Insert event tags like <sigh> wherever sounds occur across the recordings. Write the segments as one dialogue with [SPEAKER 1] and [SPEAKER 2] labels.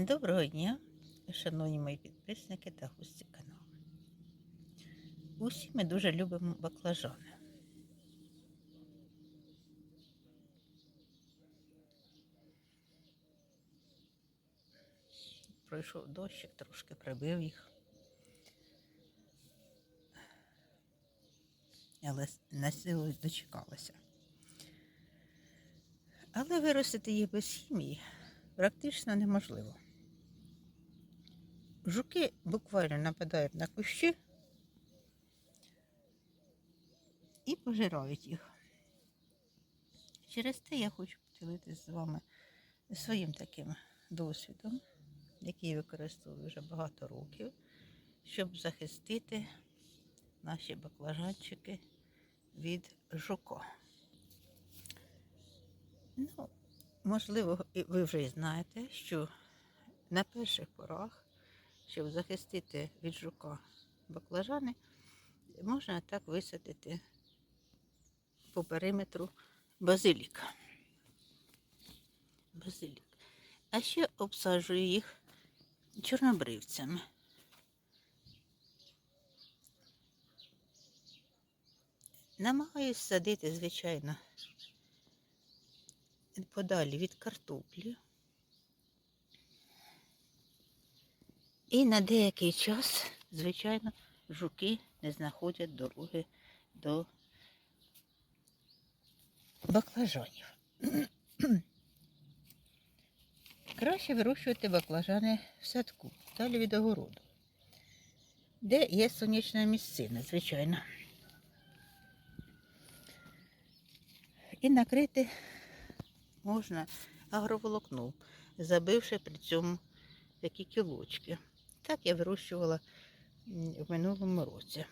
[SPEAKER 1] Доброго дня, шановні мої підписники та гості каналу. Усі ми дуже любимо баклажани. Пройшов дощик, трошки прибив їх. Але на силу дочекалася. Але виростити їх без хімії практично неможливо. Жуки буквально нападають на кущі і пожирають їх. Через те я хочу поділитися з вами своїм таким досвідом, який я використовую вже багато років, щоб захистити наші баклажанчики від жука. Ну, можливо, ви вже знаєте, що на перших порах, щоб захистити від жука баклажани, можна так висадити по периметру базилік. Базилік. А ще обсаджую їх чорнобривцями. Намагаюсь садити, звичайно, подалі від картоплі. І на деякий час, звичайно, жуки не знаходять дороги до баклажанів. <clears throat> Краще вирощувати баклажани в садку, далі від огороду, де є сонячна місцина, звичайно. І накрити можна агроволокном, забивши при цьому такі кілочки. Так я вирощувала в минулому році.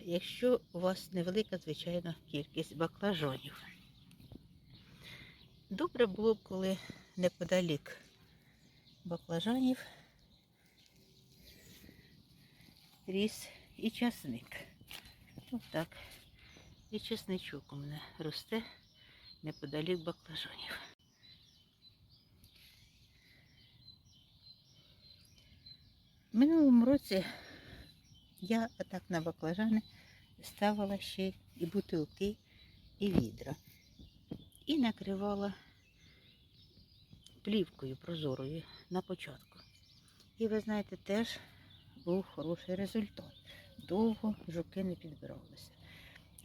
[SPEAKER 1] Якщо у вас невелика, звичайно, кількість баклажанів. Добре було б, коли неподалік баклажанів ріс і часник. Ось так. І чесничок у мене росте неподалік баклажанів. Минулому році я так на баклажани ставила ще і бутилки, і відра. І накривала плівкою прозорою на початку. І ви знаєте, теж був хороший результат. Довго жуки не підбиралися.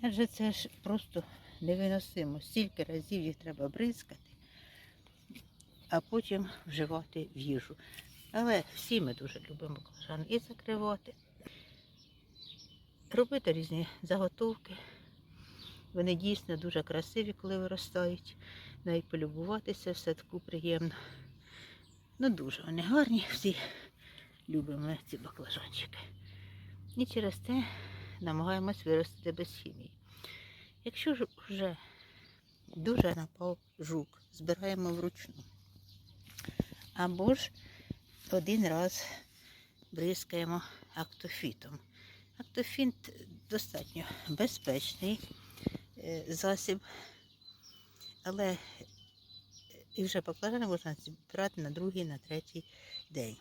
[SPEAKER 1] Адже це ж просто невиносимо. Стільки разів їх треба бризкати, а потім вживати в їжу. Але всі ми дуже любимо баклажани і закривати, робити різні заготовки. Вони дійсно дуже красиві, коли виростають. Навіть полюбуватися в садку приємно. Ну дуже вони гарні, всі любимо ці баклажанчики. І через те намагаємось виростити без хімії. Якщо ж вже дуже напав жук, збираємо вручну. Або ж один раз бризкаємо актофітом. Актофіт достатньо безпечний е, засіб, але і вже баклажани можна збирати на другий, на третій день.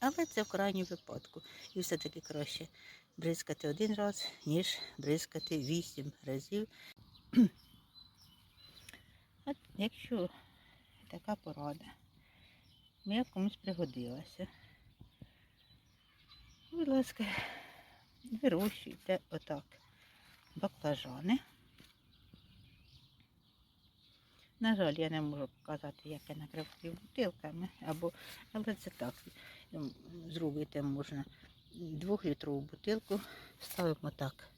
[SPEAKER 1] Але це в крайньому випадку. І все-таки краще бризкати один раз, ніж бризкати вісім разів. <clears throat> От якщо така порада моя комусь пригодилася, будь ласка, вирощуйте отак баклажани. На жаль, я не можу показати, як я накриваю бутилками, або, але це так. Зробити можна двохлітрову бутилку, ставимо так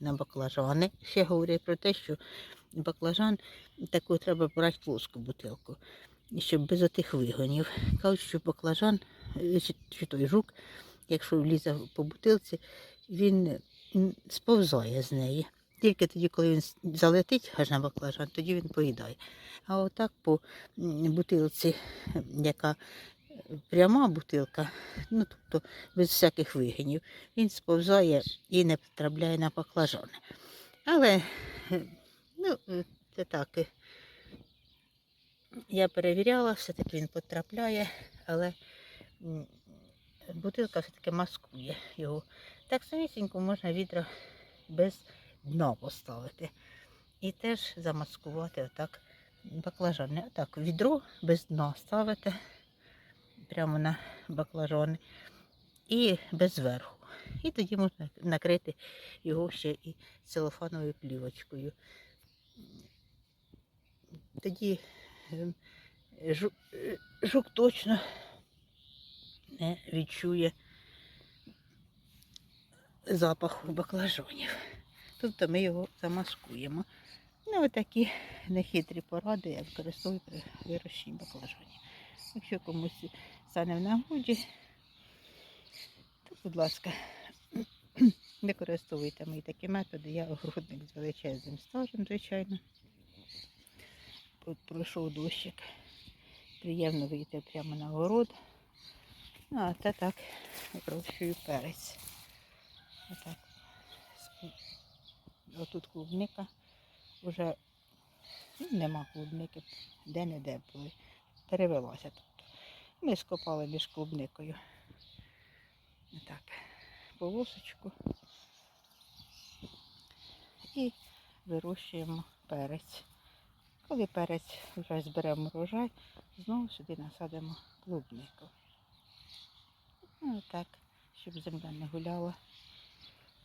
[SPEAKER 1] на баклажани. Ще говорю про те, що баклажан таку треба брати плоску бутилку, щоб без отих вигонів. Кажуть, що баклажан, е, чи, той жук, якщо влізе по бутилці, він сповзає з неї. Тільки тоді, коли він залетить аж на баклажан, тоді він поїдає. А отак по бутилці, яка е, пряма бутилка, ну тобто без всяких вигинів, він сповзає і не потрапляє на баклажани. Але е, ну, це так. Я перевіряла, все-таки він потрапляє, але бутилка все-таки маскує його. Так самісінько можна відро без дна поставити. І теж замаскувати отак баклажани. Отак відро без дна ставите прямо на баклажани і без верху. І тоді можна накрити його ще і целофановою плівочкою. Тоді жук, е, жук точно не відчує запаху баклажанів. Тобто ми його замаскуємо. Ну, отакі нехитрі поради я використовую при вирощенні баклажанів. Якщо комусь стане в нагоді, то, будь ласка, використовуйте мої такі методи. Я огородник з величезним стажем, звичайно. От пройшов дощик. Приємно вийти прямо на город. Ну, а це так вирощую перець. Отак. Отут клубника. Уже ну, нема клубники, де-не-де були. Перевелася тут. Ми скопали між клубникою. Так, полосочку. І вирощуємо перець. Коли перець вже зберемо врожай, знову сюди насадимо клубнику. Ну, так, щоб земля не гуляла.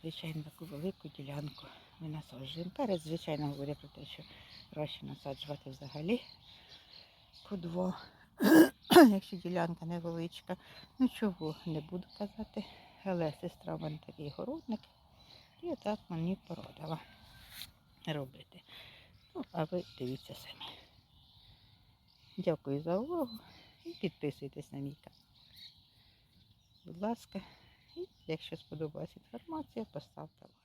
[SPEAKER 1] Звичайно, таку велику ділянку ми насаджуємо. Перець, звичайно, говорю про те, що краще насаджувати взагалі по два, <clears throat> якщо ділянка невеличка. Ну чого не буду казати. Але сестра в мене такий городник. І так мені порадила робити. Ну, а ви дивіться самі. Дякую за увагу і підписуйтесь на мій канал. Будь ласка, і якщо сподобалась інформація, поставте лайк.